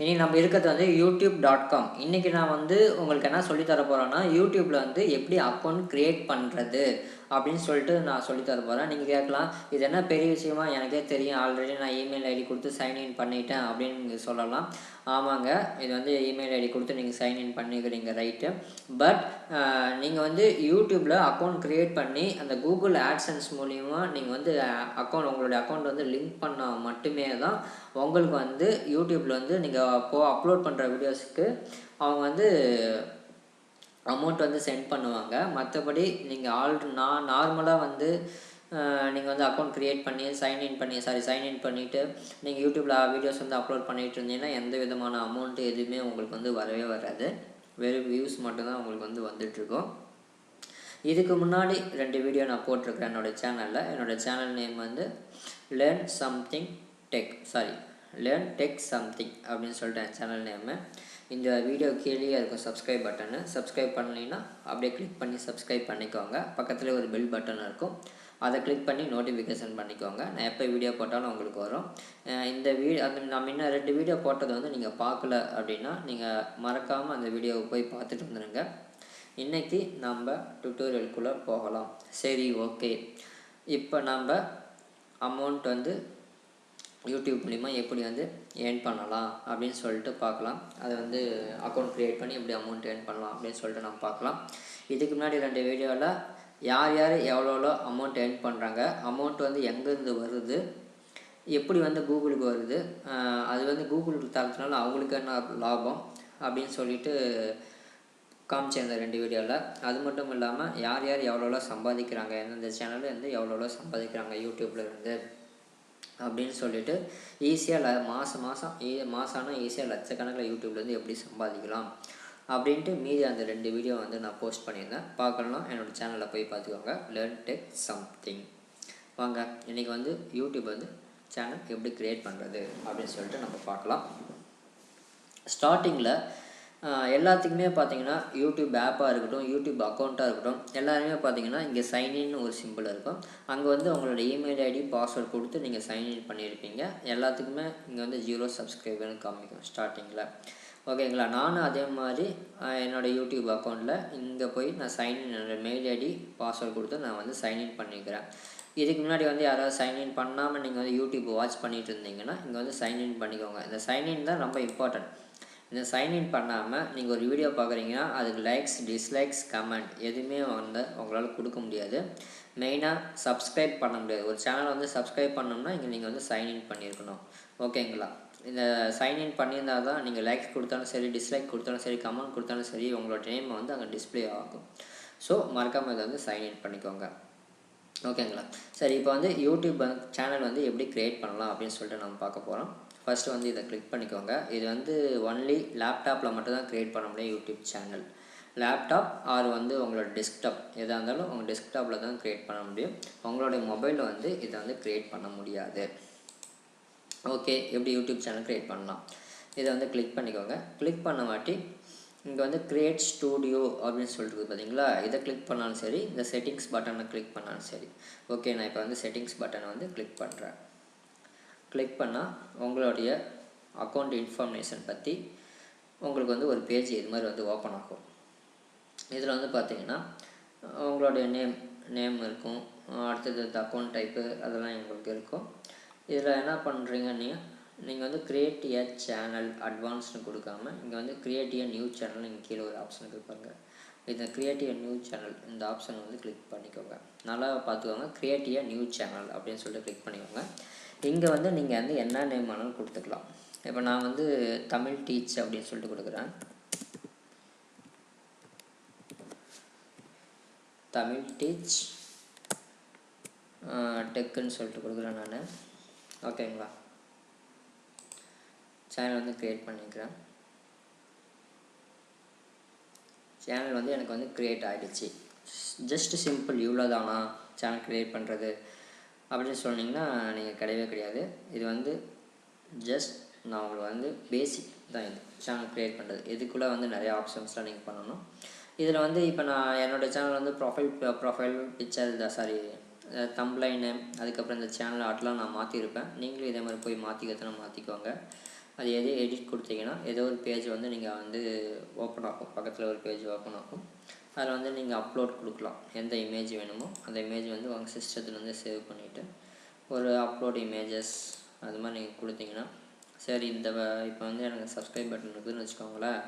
இனி நம்ம இருக்கிறது வந்து யூடியூப் டாட் காம். இன்றைக்கி நான் வந்து உங்களுக்கு என்ன சொல்லி தர போகிறேன்னா யூடியூப்பில் வந்து எப்படி அக்கௌண்ட் க்ரியேட் பண்ணுறது அப்படின்னு சொல்லிட்டு நான் சொல்லி தர போகிறேன் நீங்கள் கேட்கலாம் இது என்ன பெரிய விஷயமா? எனக்கே தெரியும். ஆல்ரெடி நான் இமெயில் ஐடி கொடுத்து சைன்இன் பண்ணிட்டேன் அப்படின்னு சொல்லலாம். ஆமாங்க. இது வந்து இமெயில் ஐடி கொடுத்து நீங்கள் சைன்இன் பண்ணிக்கிறீங்க ரைட்டு பட் நீங்கள் வந்து யூடியூப்பில் அக்கௌண்ட் க்ரியேட் பண்ணி அந்த கூகுள் ஆட்சன்ஸ் மூலிமா நீங்கள் வந்து அக்கௌண்ட் உங்களுடைய அக்கௌண்ட் வந்து லிங்க் பண்ணால் மட்டுமே தான் உங்களுக்கு வந்து யூடியூப்பில் வந்து நீங்கள் அப்போது அப்லோட் பண்ணுற வீடியோஸுக்கு அவங்க வந்து அமௌண்ட் வந்து சென்ட் பண்ணுவாங்க. மற்றபடி நீங்கள் ஆல் நான் நார்மலாக வந்து நீங்கள் வந்து அக்கௌண்ட் க்ரியேட் பண்ணி சைன்இன் பண்ணி சாரி சைன்இன் பண்ணிவிட்டு நீங்கள் யூடியூப்பில் வீடியோஸ் வந்து அப்லோட் பண்ணிகிட்டு இருந்தீங்கன்னா எந்த விதமான அமௌண்ட்டு எதுவுமே உங்களுக்கு வந்து வரவே வராது. வெறும் வியூஸ் மட்டும்தான் உங்களுக்கு வந்து வந்துட்டுருக்கும். இதுக்கு முன்னாடி ரெண்டு வீடியோ நான் போட்டிருக்கேன் என்னோடய சேனலில் என்னோடய சேனல் நேம் வந்து learn something tech sorry learn tech something அப்படின்னு சொல்லிட்டு என் சேனல் நேமு இந்த வீடியோ கீழே இருக்கும் சப்ஸ்கிரைப் பட்டனு சப்ஸ்கிரைப் பண்ணலைன்னா அப்படியே கிளிக் பண்ணி சப்ஸ்கிரைப் பண்ணிக்கோங்க. பக்கத்தில் ஒரு பெல் பட்டன் இருக்கும். அதை கிளிக் பண்ணி நோட்டிஃபிகேஷன் பண்ணிக்கோங்க. நான் எப்போ வீடியோ போட்டாலும் உங்களுக்கு வரும். இந்த வீடியோ அந்த நான் முன்ன ரெண்டு வீடியோ போட்டது வந்து நீங்கள் பார்க்கல அப்படின்னா நீங்கள் மறக்காமல் அந்த வீடியோவை போய் பார்த்துட்டு வந்துடுங்க இன்றைக்கி நம்ம டுட்டோரியலுக்குள்ளே போகலாம். சரி ஓகே இப்போ நம்ம அமௌண்ட் வந்து யூடியூப் மூலிமா எப்படி வந்து ஏர்ன் பண்ணலாம் அப்படின்னு சொல்லிட்டு பார்க்கலாம். அதை வந்து அக்கௌண்ட் க்ரியேட் பண்ணி எப்படி அமௌண்ட் ஏர்ன் பண்ணலாம் அப்படின்னு சொல்லிட்டு நம்ம பார்க்கலாம். இதுக்கு முன்னாடி ரெண்டு வீடியோவில் யார் யார் எவ்வளோ அமௌண்ட் ஏர்ன் பண்ணுறாங்க அமௌண்ட் வந்து எங்கேருந்து வருது எப்படி வந்து கூகுளுக்கு வருது அது வந்து கூகுளுக்கு தரத்துனால அவங்களுக்கு என்ன லாபம் அப்படின்னு சொல்லிட்டு காமிச்சேன் இந்த ரெண்டு வீடியோவில் அது மட்டும் இல்லாமல் யார் யார் எவ்வளோ சம்பாதிக்கிறாங்க எந்தெந்த சேனலில் வந்து எவ்வளோ சம்பாதிக்கிறாங்க யூடியூப்பில் இருந்து அப்படின்னு சொல்லிட்டு ஈஸியாக ல மாதம் மாதம் ஈ ஆனால் ஈஸியாக லட்சக்கணக்கில் யூடியூப்லேருந்து எப்படி சம்பாதிக்கலாம் அப்படின்ட்டு மீதி அந்த ரெண்டு வீடியோ வந்து நான் போஸ்ட் பண்ணியிருந்தேன். பார்க்கலாம் என்னோடய சேனலில் போய் பார்த்துக்கோங்க. லேர்ன் டெக் சம்திங் வாங்க இன்றைக்கி வந்து யூடியூப் வந்து சேனல் எப்படி க்ரியேட் பண்ணுறது அப்படின்னு சொல்லிட்டு நம்ம பார்க்கலாம். ஸ்டார்டிங்கில் எல்லாத்துக்குமே பார்த்தீங்கன்னா யூடியூப் ஆப்பாக இருக்கட்டும் யூடியூப் அக்கௌண்ட்டாக இருக்கட்டும் எல்லாருமே பார்த்தீங்கன்னா இங்கே சைன்இன் ஒரு சிம்பிள் இருக்கும். அங்கே வந்து உங்களோட இமெயில் ஐடி பாஸ்வேர்ட் கொடுத்து நீங்கள் சைன்இன் பண்ணியிருப்பீங்க. எல்லாத்துக்குமே இங்கே வந்து ஜீரோ சப்ஸ்கிரைபர்னு காமிக்கும் ஸ்டார்டிங்கில் ஓகேங்களா? நானும் அதே மாதிரி என்னோடய யூடியூப் அக்கௌண்ட்டில் இங்கே போய் நான் சைன்இன் என்னோடய மெயில் ஐடி பாஸ்வேர்ட் கொடுத்து நான் வந்து சைன்இன் பண்ணிக்கிறேன். இதுக்கு முன்னாடி வந்து யாராவது சைன்இன் பண்ணாமல் நீங்கள் வந்து யூடியூப் வாட்ச் பண்ணிகிட்டு இருந்தீங்கன்னா இங்கே வந்து சைன்இன் பண்ணிக்கோங்க. இந்த சைன்இன் தான் ரொம்ப இம்பார்ட்டன்ட் இந்த சைன்இன் பண்ணாமல் நீங்கள் ஒரு வீடியோ பார்க்குறீங்கன்னா அதுக்கு லைக்ஸ் டிஸ்லைக்ஸ் கமெண்ட் எதுவுமே வந்து உங்களால் கொடுக்க முடியாது. மெயினாக சப்ஸ்கிரைப் பண்ண முடியாது. ஒரு சேனலை வந்து சப்ஸ்கிரைப் பண்ணோம்னா இங்கே நீங்கள் வந்து சைன்இன் பண்ணியிருக்கணும். ஓகேங்களா? இந்த சைன்இன் பண்ணியிருந்தால் தான் நீங்கள் லைக் கொடுத்தாலும் சரி டிஸ்லைக் கொடுத்தாலும் சரி கமெண்ட் கொடுத்தாலும் சரி உங்களோட நேம் வந்து அங்கே டிஸ்பிளே ஆகும். ஸோ மறக்காமல் இதை வந்து சைன்இன் பண்ணிக்கோங்க. ஓகேங்களா சரி இப்போ வந்து யூடியூப் சேனல் வந்து எப்படி க்ரியேட் பண்ணலாம் அப்படின்னு சொல்லிட்டு நம்ம பார்க்க போகிறோம் ஃபஸ்ட்டு வந்து இதை கிளிக் பண்ணிக்கோங்க. இது வந்து ஒன்லி லேப்டாப்பில் மட்டும் தான் க்ரியேட் பண்ண முடியும் யூடியூப் சேனல் லேப்டாப் ஆர் வந்து உங்களோட டெஸ்க்டாப் எதாக இருந்தாலும் உங்கள் டெஸ்க்டாப்பில் தான் க்ரியேட் பண்ண முடியும். உங்களுடைய மொபைலில் வந்து இதை வந்து க்ரியேட் பண்ண முடியாது. ஓகே எப்படி யூடியூப் சேனல் க்ரியேட் பண்ணலாம்? இதை வந்து கிளிக் பண்ணிக்கோங்க. கிளிக் பண்ண மாட்டி இங்கே வந்து க்ரியேட் ஸ்டூடியோ அப்படின்னு சொல்லிட்டு பார்த்தீங்களா இதை கிளிக் பண்ணாலும் சரி இந்த செட்டிங்ஸ் பட்டனை கிளிக் பண்ணாலும் சரி. ஓகே நான் இப்போ வந்து செட்டிங்ஸ் பட்டனை வந்து கிளிக் பண்ணுறேன் கிளிக் பண்ணால் உங்களுடைய அக்கௌண்ட் இன்ஃபர்மேஷன் பற்றி உங்களுக்கு வந்து ஒரு பேஜ் இது மாதிரி வந்து ஓப்பன் ஆகும். இதில் வந்து பார்த்தீங்கன்னா உங்களுடைய நேம் நேம் இருக்கும். அடுத்தது அக்கௌண்ட் டைப்பு அதெல்லாம் எங்களுக்கு இருக்கும். இதில் என்ன பண்ணுறீங்க நீங்கள் நீங்கள் வந்து க்ரியேட் ஏ சேனல் அட்வான்ஸ்னு கொடுக்காம இங்கே வந்து க்ரியேட் ஏ நியூ சேனல் இங்கே கீழே ஒரு ஆப்ஷன் இருப்பாங்க இந்த க்ரியேட் ஏ நியூ சேனல் இந்த ஆப்ஷன் வந்து கிளிக் பண்ணிக்கோங்க. நல்லா பார்த்துக்கோங்க க்ரியேட் ஏ நியூ சேனல் அப்படின்னு சொல்லிட்டு கிளிக் பண்ணிக்கோங்க. இங்கே வந்து நீங்கள் வந்து என்ன நேம் வேணாலும் கொடுத்துக்கலாம். இப்போ நான் வந்து தமிழ் டீச் அப்படின்னு சொல்லிட்டு கொடுக்குறேன். தமிழ் டீச் டெக்குன்னு சொல்லிட்டு கொடுக்குறேன் நான். ஓகேங்களா சேனல் வந்து க்ரியேட் பண்ணிக்கிறேன் சேனல் வந்து எனக்கு வந்து க்ரியேட் ஆகிடுச்சு ஜஸ்ட் சிம்பிள் இவ்வளோ தானா சேனல் க்ரியேட் பண்ணுறது அப்படின்னு சொன்னீங்கன்னா நீங்கள் கிடையவே கிடையாது. இது வந்து ஜஸ்ட் நான் உங்களுக்கு வந்து பேசிக் தான் இது. சேனல் க்ரியேட் பண்ணுறது இதுக்குள்ளே வந்து நிறைய ஆப்ஷன்ஸ்லாம் நீங்கள் பண்ணணும். இதில் வந்து இப்போ நான் என்னோடய சேனல் வந்து ப்ரொஃபைல் ப்ரொஃபைல் பிக்சர் சாரி தம்ப்லைனு அதுக்கப்புறம் இந்த சேனல் ஆர்ட்லாம் நான் மாற்றிருப்பேன் நீங்களும் இதே மாதிரி போய் மாற்றிக்கிறதுனா மாற்றிக்கோங்க அது எது எடிட் கொடுத்தீங்கன்னா ஏதோ ஒரு பேஜ் வந்து நீங்கள் வந்து ஓப்பன் ஆகும் பக்கத்தில் ஒரு பேஜ் ஓப்பன் ஆகும் அதில் வந்து நீங்கள் அப்லோட் கொடுக்கலாம். எந்த இமேஜ் வேணுமோ அந்த இமேஜ் வந்து உங்கள் சிஸ்டத்துலேருந்து சேவ் பண்ணிவிட்டு ஒரு அப்லோட் இமேஜஸ் அது மாதிரி நீங்கள் கொடுத்தீங்கன்னா சரி இந்த இப்போ வந்து எனக்கு சப்ஸ்கிரைப் பட்டன் இருக்குதுன்னு வச்சுக்கோங்களேன்.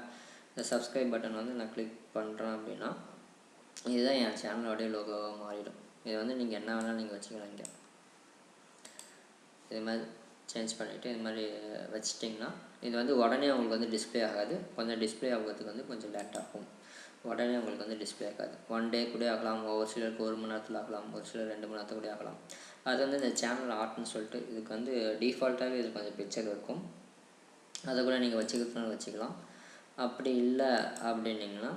இந்த சப்ஸ்கிரைப் பட்டன் வந்து நான் கிளிக் பண்ணுறேன் அப்படின்னா இதுதான் என் சேனலோடைய லோகோவாக மாறிடும். இது வந்து நீங்கள் என்ன வேணாலும் நீங்கள் வச்சுக்கலாம் இங்கே இது மாதிரி சேஞ்ச் பண்ணிவிட்டு இது மாதிரி வச்சிட்டிங்கன்னா இது வந்து உடனே உங்களுக்கு வந்து டிஸ்பிளே ஆகாது. கொஞ்சம் டிஸ்பிளே ஆகிறதுக்கு வந்து கொஞ்சம் லேட் ஆகும். உடனே உங்களுக்கு வந்து டிஸ்ப்ளே ஆகாது. ஒன் டே கூட ஆகலாம். ஒரு சிலருக்கு ஒரு மணி நேரத்தில் ஆகலாம். ஒரு சிலர் ரெண்டு மணி நேரத்தில் கூட ஆகலாம். அது வந்து இந்த சேனல் ஆர்ட்னு சொல்லிட்டு இதுக்கு வந்து டிஃபால்ட்டாகவே இது கொஞ்சம் பிக்சர் இருக்கும். அதை கூட நீங்கள் வச்சுக்கிறதுனால வச்சுக்கலாம். அப்படி இல்லை அப்படின்னிங்கன்னா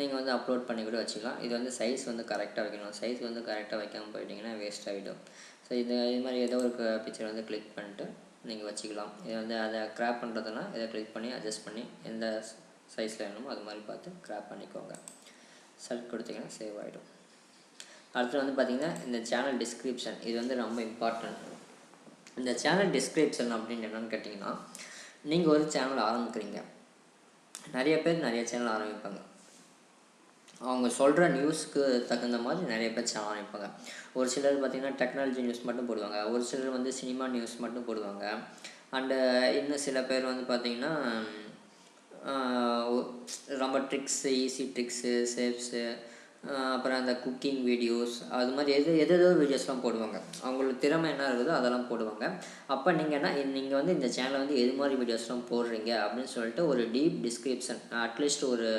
நீங்கள் வந்து அப்லோட் பண்ணி கூட வச்சுக்கலாம். இது வந்து சைஸ் வந்து கரெக்டாக வைக்கணும். சைஸ் வந்து கரெக்டாக வைக்காமல் போயிட்டீங்கன்னா வேஸ்ட் ஆகிடும் ஸோ இது இது மாதிரி ஏதோ ஒரு பிக்சர் வந்து கிளிக் பண்ணிட்டு நீங்கள் வச்சுக்கலாம். இது வந்து அதை க்ராப் பண்ணுறதுனா இதை கிளிக் பண்ணி அட்ஜஸ்ட் பண்ணி எந்த சைஸில் வேணுமோ அது மாதிரி பார்த்து க்ராப் பண்ணிக்கோங்க. செலக்ட் கொடுத்தீங்கன்னா சேவ் ஆகிடும் அடுத்து வந்து பார்த்திங்கன்னா இந்த சேனல் டிஸ்கிரிப்ஷன் இது வந்து ரொம்ப இம்பார்ட்டன்ட் இந்த சேனல் டிஸ்கிரிப்ஷன் அப்படின்னு என்னென்னு கேட்டிங்கன்னா நீங்கள் ஒரு சேனல் ஆரம்பிக்கிறீங்க. நிறைய பேர் நிறைய சேனல் ஆரம்பிப்பாங்க. அவங்க சொல்கிற நியூஸ்க்கு தகுந்த மாதிரி நிறைய பேர் சேனல் அமைப்பாங்க. ஒரு சிலர் பார்த்திங்கன்னா டெக்னாலஜி நியூஸ் மட்டும் போடுவாங்க. ஒரு சிலர் வந்து சினிமா நியூஸ் மட்டும் போடுவாங்க. அண்டு இன்னும் சில பேர் வந்து பார்த்திங்கன்னா ரொம்ப ட்ரிக்ஸு ஈஸி ட்ரிக்ஸு சேப்ஸு அப்புறம் அந்த குக்கிங் வீடியோஸ் அது மாதிரி எது எது எதோ வீடியோஸ்லாம் போடுவாங்க. அவங்களுக்கு திறமை என்ன இருக்குதோ அதெல்லாம் போடுவாங்க. அப்போ நீங்கள் என்ன நீங்கள் வந்து இந்த சேனலில் வந்து எது மாதிரி வீடியோஸ்லாம் போடுறீங்க அப்படின்னு சொல்லிட்டு ஒரு டீப் டிஸ்கிரிப்ஷன் அட்லீஸ்ட் ஒரு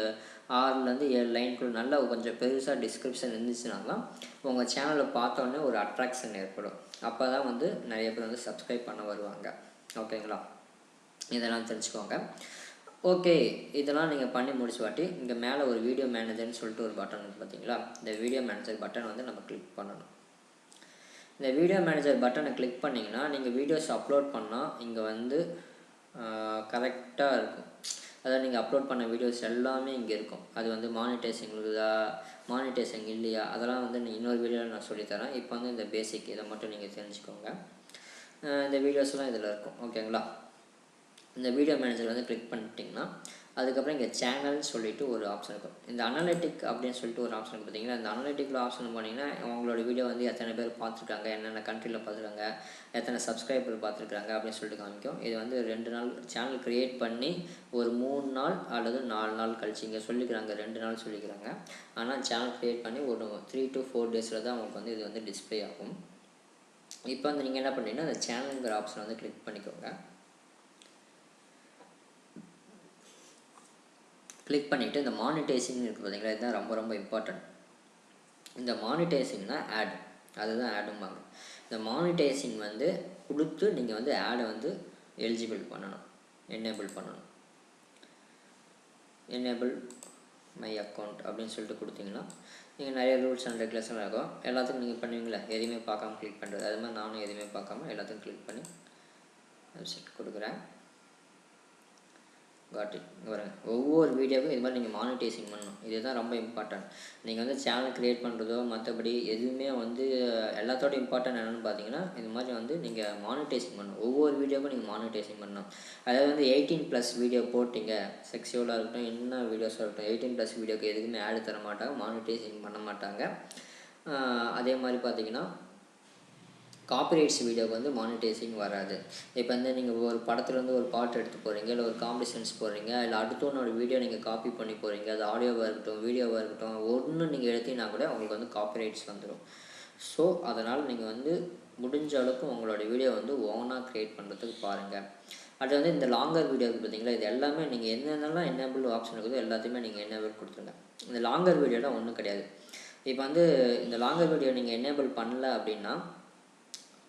ஆறுலேருந்து ஏழு லைனுக்குள்ள நல்லா கொஞ்சம் பெருசாக டிஸ்கிரிப்ஷன் இருந்துச்சுன்னா தான் உங்கள் சேனலை பார்த்தோன்னே ஒரு அட்ராக்ஷன் ஏற்படும். அப்போ தான் வந்து நிறைய பேர் வந்து சப்ஸ்கிரைப் பண்ண வருவாங்க. ஓகேங்களா இதெல்லாம் தெரிஞ்சுக்கோங்க. ஓகே இதெல்லாம் நீங்கள் பண்ணி முடிச்ச வாட்டி இங்கே மேலே ஒரு வீடியோ மேனேஜர்னு சொல்லிட்டு ஒரு பட்டன் இருக்குது பார்த்தீங்களா இந்த வீடியோ மேனேஜர் பட்டன் வந்து நம்ம கிளிக் பண்ணணும். இந்த வீடியோ மேனேஜர் பட்டனை கிளிக் பண்ணிங்கன்னா நீங்கள் வீடியோஸ் அப்லோட் பண்ணால் இங்கே வந்து கரெக்டாக இருக்கும். அதாவது நீங்கள் அப்லோட் பண்ண வீடியோஸ் எல்லாமே இங்கே இருக்கும். அது வந்து மானிட்டைசிங் இருக்குதா மானிட்டைசிங் இல்லையா அதெல்லாம் வந்து நீங்கள் இன்னொரு வீடியோவில் நான் சொல்லித்தரேன். இப்போ வந்து இந்த பேசிக் இதை மட்டும் நீங்கள் தெரிஞ்சுக்கோங்க. இந்த வீடியோஸ்லாம் இதில் இருக்கும். ஓகேங்களா இந்த வீடியோ மேனேஜர் வந்து கிளிக் பண்ணிட்டிங்கன்னா அதுக்கப்புறம் இங்கே சேனல்னு சொல்லிட்டு ஒரு ஆப்ஷன் இருக்கும் இந்த அனலிட்டிக் அப்படின்னு சொல்லிட்டு ஒரு ஆப்ஷன் பார்த்தீங்கன்னா இந்த அனலிட்டிக்கில் ஆப்ஷன் போனீங்கன்னா உங்களோட வீடியோ வந்து எத்தனை பேர் பார்த்துருக்காங்க என்னென்ன கண்ட்ரியில் பார்த்துருக்காங்க எத்தனை சப்ஸ்கிரைபர் பார்த்துருக்காங்க அப்படின்னு சொல்லிட்டு காமிக்கும். இது வந்து ரெண்டு நாள் சேனல் க்ரியேட் பண்ணி ஒரு மூணு நாள் அல்லது நாலு நாள் கழிச்சு இங்கே சொல்லிக்கிறாங்க ரெண்டு நாள் சொல்லிக்கிறாங்க. ஆனால் சேனல் க்ரியேட் பண்ணி ஒரு த்ரீ டு ஃபோர் டேஸில் தான் உங்களுக்கு வந்து இது வந்து டிஸ்பிளே ஆகும். இப்போ வந்து நீங்கள் என்ன பண்ணீங்கன்னா அந்த சேனலுங்கிற ஆப்ஷன் வந்து கிளிக் பண்ணிக்கோங்க. கிளிக் பண்ணிவிட்டு இந்த மானிட்டைசிங் இருக்குது பார்த்தீங்களா இதுதான் ரொம்ப ரொம்ப இம்பார்ட்டன்ட் இந்த மானிட்டைசிங்னா ஆட் அதுதான் ஆடும்பாங்க இந்த மானிட்டைசிங் வந்து கொடுத்து நீங்கள் வந்து ஆடை வந்து எலிஜிபிள் பண்ணணும் என்னேபிள் பண்ணணும். என்னேபிள் மை அக்கௌண்ட் அப்படின்னு சொல்லிட்டு கொடுத்தீங்கன்னா நீங்கள் நிறைய ரூல்ஸ் அண்ட் ரெகுலேஷன் இருக்கும். எல்லாத்துக்கும் நீங்கள் பண்ணுவீங்களா எதையுமே பார்க்காம கிளிக் பண்ணுறது அது மாதிரி நானும் எதுவுமே பார்க்காம எல்லாத்துக்கும் கிளிக் பண்ணி வெப்சைட் கொடுக்குறேன். காட் இட் பாருங்கள் ஒவ்வொரு வீடியோவுக்கும் இது மாதிரி நீங்கள் மானிட்டைசிங் பண்ணணும். இதுதான் ரொம்ப இம்பார்ட்டன்ட் நீங்கள் வந்து சேனல் க்ரியேட் பண்ணுறதோ மற்றபடி எதுவுமே வந்து எல்லாத்தோட இம்பார்ட்டன்ட் என்னென்னு பார்த்தீங்கன்னா இது மாதிரி வந்து நீங்கள் மானிட்டைசிங் பண்ணணும். ஒவ்வொரு வீடியோவுக்கும் நீங்கள் மானிட்டைசிங் பண்ணணும். அதாவது வந்து எயிட்டீன் ப்ளஸ் வீடியோ போட்டிங்க. செக்ஸுவலாக இருக்கட்டும் என்ன வீடியோஸாக இருக்கட்டும் எயிட்டீன் ப்ளஸ் வீடியோக்கு எதுக்குமே ஆடு தர மாட்டாங்க மானிட்டைசிங் பண்ண மாட்டாங்க. அதே மாதிரி பார்த்தீங்கன்னா காப்பிரைட்ஸ் வீடியோக்கு வந்து மானிட்டைசிங் வராது. இப்போ வந்து நீங்கள் ஒரு படத்துலேருந்து ஒரு பாட்டு எடுத்து போகிறீங்க இல்லை ஒரு காம்படிஷன்ஸ் போடுறீங்க இல்லை அடுத்தவனோட வீடியோ நீங்கள் காப்பி பண்ணி போகிறீங்க அது ஆடியோவாக இருக்கட்டும் வீடியோவாக இருக்கட்டும் ஒன்று நீங்கள் எடுத்தீங்கன்னா கூட உங்களுக்கு வந்து காப்பிரைட்ஸ் வந்துடும் ஸோ அதனால் நீங்கள் வந்து முடிஞ்ச அளவுக்கு உங்களோட வீடியோ வந்து ஓனாக க்ரியேட் பண்ணுறதுக்கு பாருங்கள் அது வந்து இந்த லாங்கர் வீடியோ பார்த்தீங்களா இது எல்லாமே நீங்கள் என்னென்னலாம் என்னபிள் ஆப்ஷன் இருக்குதோ எல்லாத்தையுமே நீங்கள் என்னபிள் கொடுத்துருங்க. இந்த லாங்கர் வீடியோலாம் ஒன்றும் கிடையாது. இப்போ வந்து இந்த லாங்கர் வீடியோ நீங்கள் என்னேபிள் பண்ணல அப்படின்னா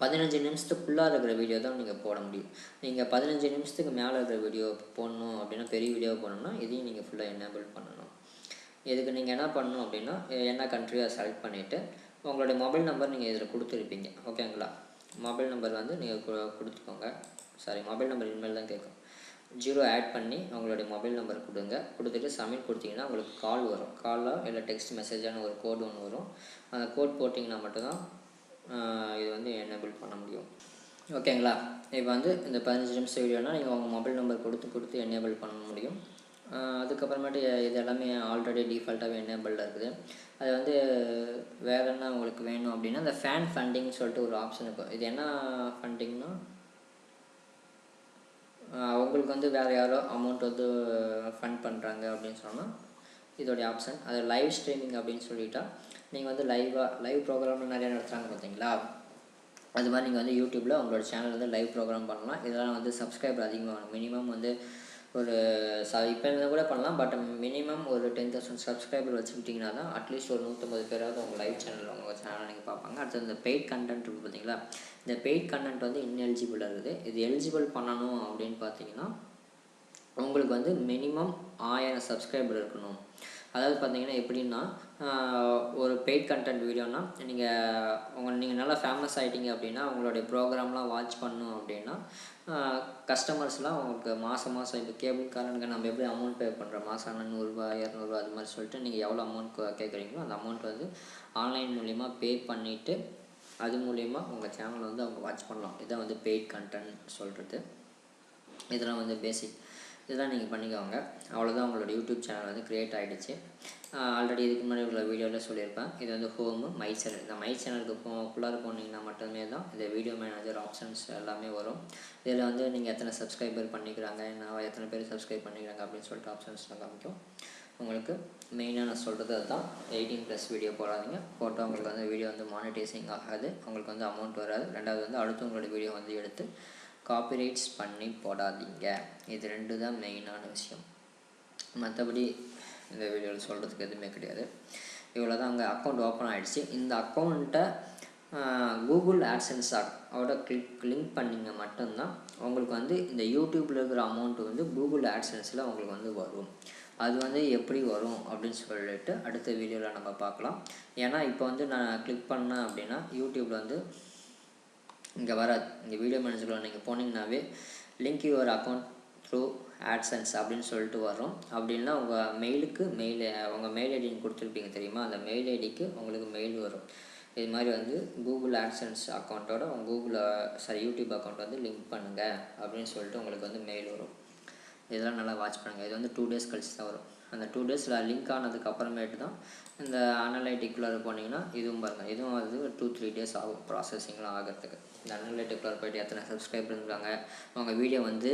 பதினஞ்சு நிமிஷத்துக்குள்ளே இருக்கிற வீடியோ தான் நீங்கள் போட முடியும். நீங்கள் பதினஞ்சு நிமிஷத்துக்கு மேலே இருக்கிற வீடியோ போடணும் அப்படின்னா பெரிய வீடியோ போடணும்னா இதையும் நீங்கள் ஃபுல்லாக எனேபிள் பண்ணணும். இதுக்கு நீங்கள் என்ன பண்ணணும் அப்படின்னா என்ன கண்ட்ரியாக செலக்ட் பண்ணிவிட்டு உங்களுடைய மொபைல் நம்பர் நீங்கள் இதில் கொடுத்துருப்பீங்க. ஓகேங்களா மொபைல் நம்பர் வந்து நீங்கள் கொடுத்துக்கோங்க. சாரி மொபைல் நம்பர் இனிமேல் தான் கேட்கும். ஜீரோ ஆட் பண்ணி உங்களுடைய மொபைல் நம்பர் கொடுங்க. கொடுத்துட்டு சப்மிட் கொடுத்தீங்கன்னா உங்களுக்கு கால் வரும். காலில் இல்லை டெக்ஸ்ட் மெசேஜான ஒரு கோடு ஒன்று வரும். அந்த கோட் போட்டிங்கன்னா மட்டும்தான் இது வந்து எனேபிள் பண்ண முடியும். ஓகேங்களா இப்போ வந்து இந்த பதினஞ்சு நிமிஷம் வீடியோனா நீங்கள் உங்கள் மொபைல் நம்பர் கொடுத்து கொடுத்து எனேபிள் பண்ண முடியும். அதுக்கப்புறமேட்டு இது எல்லாமே ஆல்ரெடி டிஃபால்ட்டாகவே எனேபிளில் இருக்குது. அது வந்து வேறு என்ன உங்களுக்கு வேணும் அப்படின்னா இந்த ஃபேன் ஃபண்டிங்னு சொல்லிட்டு ஒரு ஆப்ஷன் இருக்கும் இது என்ன ஃபண்டிங்னா அவங்களுக்கு வந்து வேறு யாரோ அமௌண்ட் வந்து ஃபண்ட் பண்ணுறாங்க அப்படின்னு சொன்னால் இதோடைய ஆப்ஷன் அது லைவ் ஸ்ட்ரீமிங் அப்படின்னு சொல்லிட்டா நீங்கள் வந்து லைவாக லைவ் ப்ரோக்ராம்லாம் நிறையா நடத்துகிறாங்க பார்த்தீங்களா அது மாதிரி நீங்கள் வந்து யூடியூப்பில் உங்களோட சேனல் வந்து லைவ் ப்ரோக்ராம் பண்ணலாம். இதெல்லாம் வந்து சப்ஸ்கிரைபர் அதிகமாக மினிமம் வந்து ஒரு ச இப்போ இருந்தால் கூட பண்ணலாம். பட் மினிமம் ஒரு டென் தௌசண்ட் சப்ஸ்கிரைபர் வச்சுக்கிட்டிங்கன்னா தான் அட்லீஸ்ட் ஒரு நூற்றம்பது பேராவது உங்கள் லைவ் சேனல் உங்கள் சேனலை நீங்கள் பார்ப்பாங்க. அடுத்து இந்த பெய்ட் கண்டென்ட் இருக்குது பார்த்தீங்களா இந்த பெய்ட் கண்டென்ட் வந்து இன்எலிஜிபிள் இருக்குது. இது எலிஜிபிள் பண்ணணும் அப்படின்னு பார்த்தீங்கன்னா உங்களுக்கு வந்து மினிமம் ஆயிரம் சப்ஸ்கிரைபர் இருக்கணும். அதாவது பார்த்தீங்கன்னா எப்படின்னா ஒரு பெய்ட் கண்டென்ட் வீடியோனா நீங்கள் உங்கள் நீங்கள் நல்லா ஃபேமஸ் ஆகிட்டீங்க அப்படின்னா உங்களுடைய ப்ரோக்ராம்லாம் வாட்ச் பண்ணும் அப்படின்னா கஸ்டமர்ஸ்லாம் உங்களுக்கு மாதம் மாதம் இப்போ கேபிள் காரனுக்கு நம்ம எப்படி அமௌண்ட் பே பண்ணுறோம் மாதம் நூறுரூவா இரநூறுவா அது மாதிரி சொல்லிட்டு நீங்கள் எவ்வளோ அமௌண்ட் கேட்குறீங்களோ அந்த அமௌண்ட் வந்து ஆன்லைன் மூலிமா பே பண்ணிவிட்டு அது மூலிமா உங்கள் சேனலை வந்து அவங்க வாட்ச் பண்ணலாம். இதான் வந்து பெய்ட் கண்டென்ட் சொல்கிறது இதெல்லாம் வந்து பேசிக் இதெல்லாம் நீங்கள் பண்ணிக்கோங்க. அவ்வளோதான் உங்களோட யூடியூப் சேனல் வந்து க்ரியேட் ஆகிடுச்சு ஆல்ரெடி இதுக்கு முன்னாடி உள்ள வீடியோவில் சொல்லியிருப்பேன். இது வந்து ஹோமு மை சேனல் இந்த மை சேனலுக்கு போ ஃபுல்லாக போனீங்கன்னா மட்டுமே தான் இந்த வீடியோ மேனேஜர் ஆப்ஷன்ஸ் எல்லாமே வரும். இதில் வந்து நீங்கள் எத்தனை சப்ஸ்கிரைபர் பண்ணிக்கிறாங்க நான் எத்தனை பேர் சப்ஸ்கிரைப் பண்ணிக்கிறாங்க அப்படின்னு சொல்லிட்டு ஆப்ஷன்ஸ்லாம் காமிக்கும். உங்களுக்கு மெயினாக நான் சொல்கிறது அதுதான். எயிட்டீன் ப்ளஸ் வீடியோ போடாதீங்க. போட்டால் உங்களுக்கு வந்து வீடியோ வந்து மானிட்டைசிங் ஆகாது. உங்களுக்கு வந்து அமௌண்ட் வராது. ரெண்டாவது வந்து அடுத்தவங்களோட வீடியோ வந்து எடுத்து காப்பிரைட்ஸ் பண்ணி போடாதீங்க. இது ரெண்டு தான் மெயினான விஷயம். மற்றபடி இந்த வீடியோவில் சொல்கிறதுக்கு எதுவுமே கிடையாது. இவ்வளோ தான் அங்கே அக்கௌண்ட் ஓப்பன் ஆகிடுச்சு இந்த அக்கௌண்ட்டை கூகுள் ஆட்சன்ஸ் அதோட கிளிக் லிங்க் பண்ணிங்க மட்டும்தான் உங்களுக்கு வந்து இந்த யூடியூப்பில் இருக்கிற அமௌண்ட்டு வந்து கூகுள் ஆட்சன்ஸில் உங்களுக்கு வந்து வரும். அது வந்து எப்படி வரும் அப்படின்னு சொல்லிட்டு அடுத்த வீடியோவில் நம்ம பார்க்கலாம். ஏன்னா இப்போ வந்து நான் கிளிக் பண்ணேன் அப்படின்னா யூடியூப்பில் வந்து இங்கே வராது. இங்கே வீடியோ மேனேஜர்ல நீங்கள் போனீங்கன்னாவே link your account through AdSense அப்படின்னு சொல்லிட்டு வரும். அப்படின்னா உங்கள் மெயிலுக்கு மெயில் உங்கள் மெயில் ஐடி கொடுத்துருப்பீங்க தெரியுமா? அந்த மெயில் ஐடிக்கு உங்களுக்கு மெயில் வரும். இது மாதிரி வந்து கூகுள் ஆட்சன்ஸ் அக்கௌண்ட்டோட உங்கள் கூகுள் சாரி யூடியூப் அக்கௌண்ட் வந்து லிங்க் பண்ணுங்கள் அப்படின்னு சொல்லிட்டு உங்களுக்கு வந்து மெயில் வரும். இதெல்லாம் நல்லா வாட்ச் பண்ணுங்கள் இது வந்து டூ டேஸ் கழிச்சு தான் வரும். அந்த டூ டேஸில் லிங்க் ஆனதுக்கு அப்புறமேட்டு தான் இந்த அனலைட்டிக்குள்ளே போனீங்கன்னா இதுவும் பாருங்கள் இதுவும் வந்து டூ த்ரீ டேஸ் ஆகும் ப்ராசஸிங்லாம் ஆகிறதுக்கு. இந்த டெக்லர் போயிட்டு எத்தனை சப்ஸ்கிரைபர் இருக்காங்க. அவங்க வீடியோ வந்து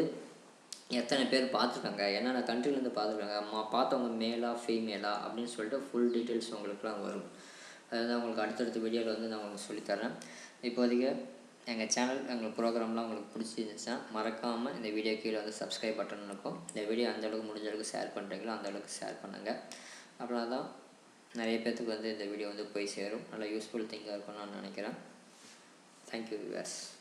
எத்தனை பேர் பார்த்துருக்காங்க. என்னென்ன கண்ட்ரிலேருந்து பார்த்துருக்காங்க. மா பார்த்தவங்க மேலா ஃபீமேலா அப்படின்னு சொல்லிட்டு ஃபுல் டீட்டெயில்ஸ் உங்களுக்குலாம் வரும். அதுதான் உங்களுக்கு அடுத்தடுத்த வீடியோவில் வந்து நான் உங்களுக்கு சொல்லித்தரேன் இப்போதைக்கு எங்கள் சேனல் எங்கள் ப்ரோக்ராம்லாம் உங்களுக்கு பிடிச்சிருந்துச்சுன்னா மறக்காமல் இந்த வீடியோ கீழே வந்து சப்ஸ்கிரைப் பட்டன் இருக்கும். இந்த வீடியோ அந்த அளவுக்கு முடிஞ்ச அளவுக்கு ஷேர் பண்ணுறீங்களோ அந்த அளவுக்கு ஷேர் பண்ணுங்கள் அப்படின்னா தான் நிறைய பேர்த்துக்கு வந்து இந்த வீடியோ வந்து போய் சேரும். நல்லா யூஸ்ஃபுல் திங்காக இருக்கும்னு நான் நினைக்கிறேன். Thank you, viewers.